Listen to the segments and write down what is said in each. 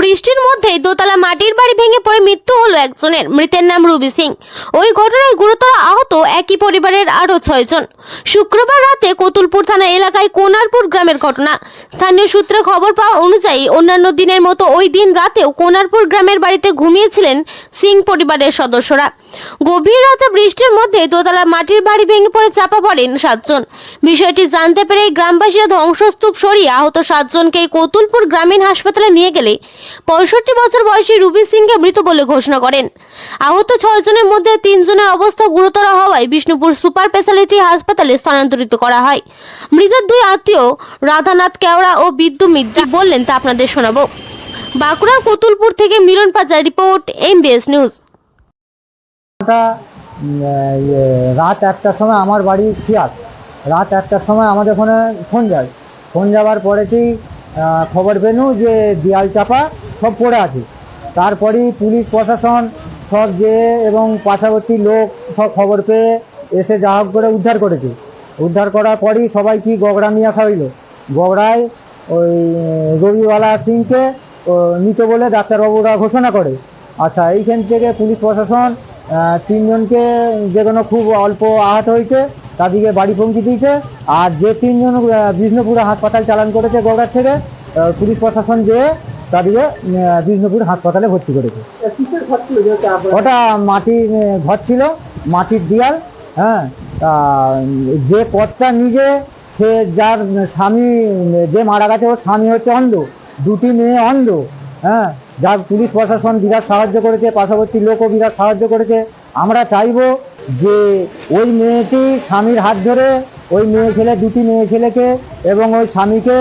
বৃষ্টির মধ্যেই দোতলা মাটির বাড়ি ভেঙে পড়ে মৃত্যু হলো একজনের। মৃতের নাম রুবি সিং। ওই ঘটনায় গুরুতর আহত একই পরিবারের আরও ছয়জন। শুক্রবার রাতে কতুলপুর থানা এলাকায় কোনারপুর গ্রামের ঘটনা। স্থানীয় সূত্রে খবর পাওয়া অনুযায়ী অন্যান্য দিনের মতো ওই দিন রাতেও কোনারপুর গ্রামের বাড়িতে ঘুমিয়েছিলেন সিং পরিবারের সদস্যরা। গভীর রাতে বৃষ্টির মধ্যে দোতলা মাটির বাড়ি ভেঙে পড়ে চাপা পড়েন সাতজন। বিষয়টি জানতে পেরে ধ্বংসস্তূপ ধ্বংসস্তূপ সরিয়ে আহত সাতজনকে কতুলপুর গ্রামীণ হাসপাতালে নিয়ে গেলে পঁয়ষট্টি বছর বয়সী রুবি সিংকে মৃত বলে ঘোষণা করেন। আহত ছয়জনের মধ্যে তিনজনের অবস্থা গুরুতর হওয়ায় বিষ্ণুপুর সুপার স্পেশালিটি হাসপাতালে স্থানান্তরিত করা হয়। মৃতের দুই আত্মীয় রাধানাথ কেওড়া ও বিদ্যু মিদ্যা বললেন তা আপনাদের শোনাবো। বাঁকুড়ার কতুলপুর থেকে Milan Pajar report MBS news. ইয়ে, রাত একটার সময় আমার বাড়ি সিয়াস রাত একটার সময় আমাদের ওখানে ফোন যায়। ফোন যাওয়ার পরেতেই খবর পেনু যে দেয়াল চাপা, সব পড়ে আছে। তারপরেই পুলিশ, প্রশাসন, সব যে এবং পাশাপাশি লোক সব খবর পেয়ে এসে যা হোক করে উদ্ধার করেছে। উদ্ধার করার পরই সবাই কি গগড়া নিয়ে হইল গগড়ায় ওই রবিওয়ালা সিংকে মৃত বলে ডাক্তারবাবুরা ঘোষণা করে। আচ্ছা এইখান থেকে পুলিশ, প্রশাসন তিনজনকে যে কোনো খুব অল্প আহত হয়েছে তাদেরকে বাড়ি পৌঁছে দিয়েছে। আর যে তিনজন বিষ্ণুপুরে হাসপাতাল চালান করেছে গৌড়ার থেকে পুলিশ প্রশাসন যেয়ে তাদেরকে বিষ্ণুপুর হাসপাতালে ভর্তি করেছে। ওটা আহ, ঘর ছিল মাটির দেয়াল হ্যাঁ? যে কর্তা নিজে সে যার স্বামী যে মারা গেছে ওর স্বামী হচ্ছে অন্ধ দুটি মেয়ে অন্ধ হ্যাঁ? যার পুলিশ প্রশাসন বিরাট সাহায্য করেছে, পার্শ্ববর্তী লোকও বিরাট সাহায্য করেছে। আমরা চাইব যে ওই মেয়েটি স্বামীর হাত ধরে ওই মেয়ে ছেলে, দুটি মেয়ে ছেলেকে এবং ওই স্বামীকে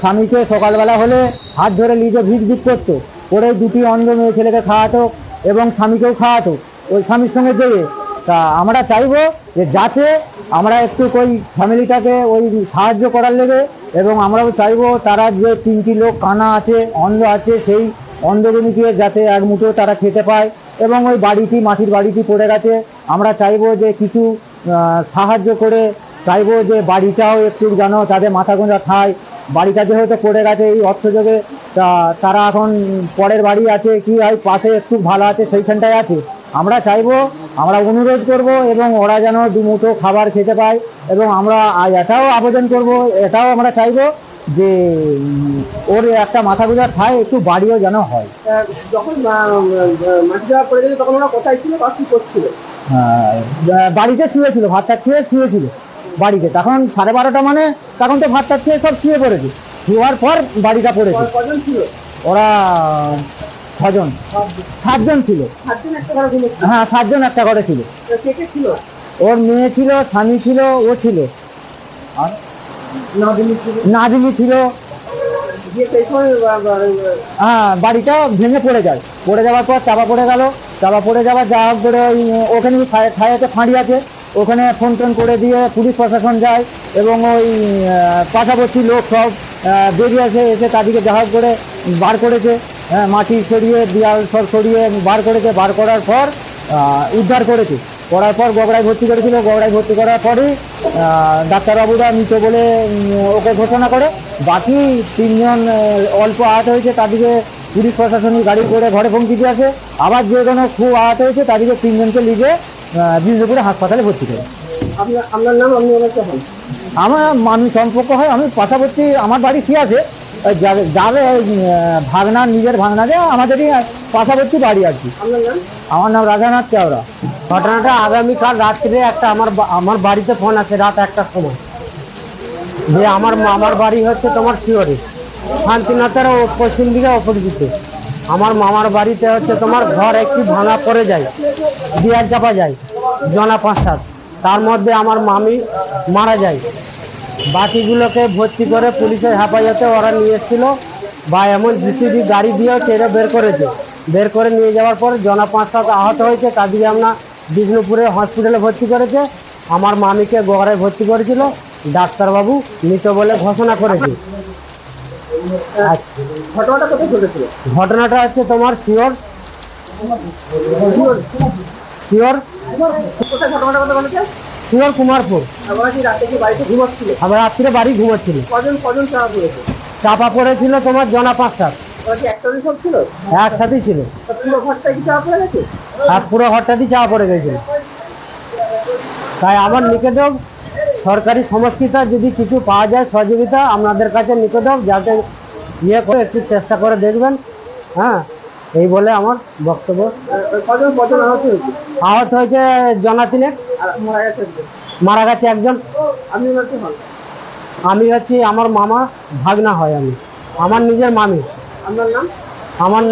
স্বামীকে সকালবেলা হলে হাত ধরে নিজে ভিড় ভিড় করতো করে দুটি অন্ধ মেয়ে ছেলেকে খাওয়াতো এবং স্বামীকেও খাওয়াতো, ওই স্বামীর সঙ্গে যেয়ে তা আমরা চাইব যে যাতে আমরা একটু ওই ফ্যামিলিটাকে ওই সাহায্য করার লেগে এবং আমরাও চাইব তারা যে তিনটি লোক কানা আছে, অন্ধ আছে, সেই অন্ধজনীকে যাতে এক মুঠো তারা খেতে পায় এবং ওই বাড়িটি, মাটির বাড়িটি পড়ে গেছে। আমরা চাইব যে কিছু সাহায্য করে, চাইব যে বাড়িটাও একটু যেন তাদের মাথা গোঁজা খায়। বাড়িটা যেহেতু পড়ে গেছে, এই অর্থযোগে তারা এখন পরের বাড়ি আছে কি হয় পাশে একটু ভালো আছে, সেইখানটায় আছে। আমরা চাইব, আমরা অনুরোধ করব এবং ওরা যেন দুমুঠো খাবার খেতে পায় এবং আমরা এটাও আবেদন করব, এটাও আমরা চাইব যে ওর একটা মাথা গুজার খায় একটু বাড়িও যেন হয়। যখন মাটি দেওয়া পড়ে তখন ওরা কোথায় ছিল বা কি করছিল? বাড়িতে শুয়েছিল ভাত টাত খেয়ে শুয়েছিল বাড়িতে। তখন সাড়ে বারোটা মানে তখন তো ভাত টাত খেয়ে সব শুয়ে পড়েছে। শুয়ার পর বাড়িটা পড়েছে। ওরা ছজন। সাতজন ছিল। হ্যাঁ সাতজন একটা ঘরে ছিল? ওর মেয়ে ছিল স্বামী ছিল ও ছিল। আর নদিনী ছিল। হ্যাঁ বাড়িটা ভেঙে পড়ে যায়। পড়ে যাওয়ার পর চাপা পড়ে গেল। চাপা পড়ে যাওয়ার যা হোক করে ওই ওখানে ছায়াতে ফাঁড়ি আছে। ওখানে ফোন টোন করে দিয়ে পুলিশ প্রশাসন যায় এবং ওই পাশাপাশি লোক সব বেরিয়ে আসে এসে তাদেরকে যা হোক করে বার করেছে। হ্যাঁ মাটি সরিয়ে দেওয়াল সব সরিয়ে বার করেছে। বার করার পর উদ্ধার করেছে। করার পর গগড়ায় ভর্তি করেছিল গগড়ায় ভর্তি করার পরেই ডাক্তারবাবুরা মৃত বলে ওকে ঘোষণা করে। বাকি তিনজন অল্প আহত হয়েছে তাদেরকে পুলিশ প্রশাসনিক গাড়ি করে ঘরে পৌঁছে দিয়ে আসে। আবার যে কোনো খুব আহত হয়েছে তাদেরকে তিনজনকে লিখে বিষ্ণুপুরে হাসপাতালে ভর্তি করে। আপনার নাম ওনাকে আমার মানুষ সম্পর্ক হয় আমি পাশাপাশি আমার বাড়ি সিয়াছে ওই যাবে- যাবে ভাগনা নিজের ভাগনা যে আমাদেরই পাশাপাশি বাড়ি আর কি। আমার নাম রাজানাথ কেওড়া ঘটনাটা আগামীকাল রাত্রে একটা আমার আমার বাড়িতে ফোন আছে রাত একটার সময়। যে আমার মামার বাড়ি হচ্ছে তোমার শিওরে শান্তিনাথের পশ্চিম দিকে অপরিচিত। আমার মামার বাড়িতে হচ্ছে তোমার ঘর একটি ভাঙা পড়ে যায় দিয়ার চাপা যায় জনা পাঁচ সাত তার মধ্যে আমার মামি মারা যায়। বাকিগুলোকে ভর্তি করে পুলিশের হেফাজতে ওরা নিয়ে এসেছিল। বা এমন জিসিবি গাড়ি দিয়েও টেনে বের করেছে। বের করে নিয়ে যাওয়ার পর জনা পাঁচ সাত আহত হয়েছে তাদেরকে আমরা বিষ্ণুপুরে হসপিটালে ভর্তি করেছে। আমার মামিকে গোয়ারায় ভর্তি করেছিল ডাক্তারবাবু মৃত বলে ঘোষণা করেছে। ঘটনাটা কোথায় ঘটেছিল? ঘটনাটা হচ্ছে তোমার শিওর শিওর ঘটনাটা কথা বলেছে শিওর কুমারপুর আমরা রাত্রে বাড়ি ঘুমাচ্ছিল। চাপা পড়েছে? চাপা পড়েছিল তোমার জনা পাঁচ সাত একসাথেই ছিল? আর পুরো ঘরটাতেই চাওয়া পড়ে গেছিল। তাই আমার নিকটক সরকারি সংস্কৃতা যদি কিছু পাওয়া যায় সহযোগিতা আপনাদের কাছে নিকটক যাতে ইয়ে করে একটু চেষ্টা করে দেখবেন। হ্যাঁ? এই বলে আমার বক্তব্য। আহত হয়েছে? জনাতিনে মারা গেছে একজন। আমি হচ্ছি আমার মামা ভাগনা হয় আমি। আমার নিজের মামি। আপনার নাম? আমার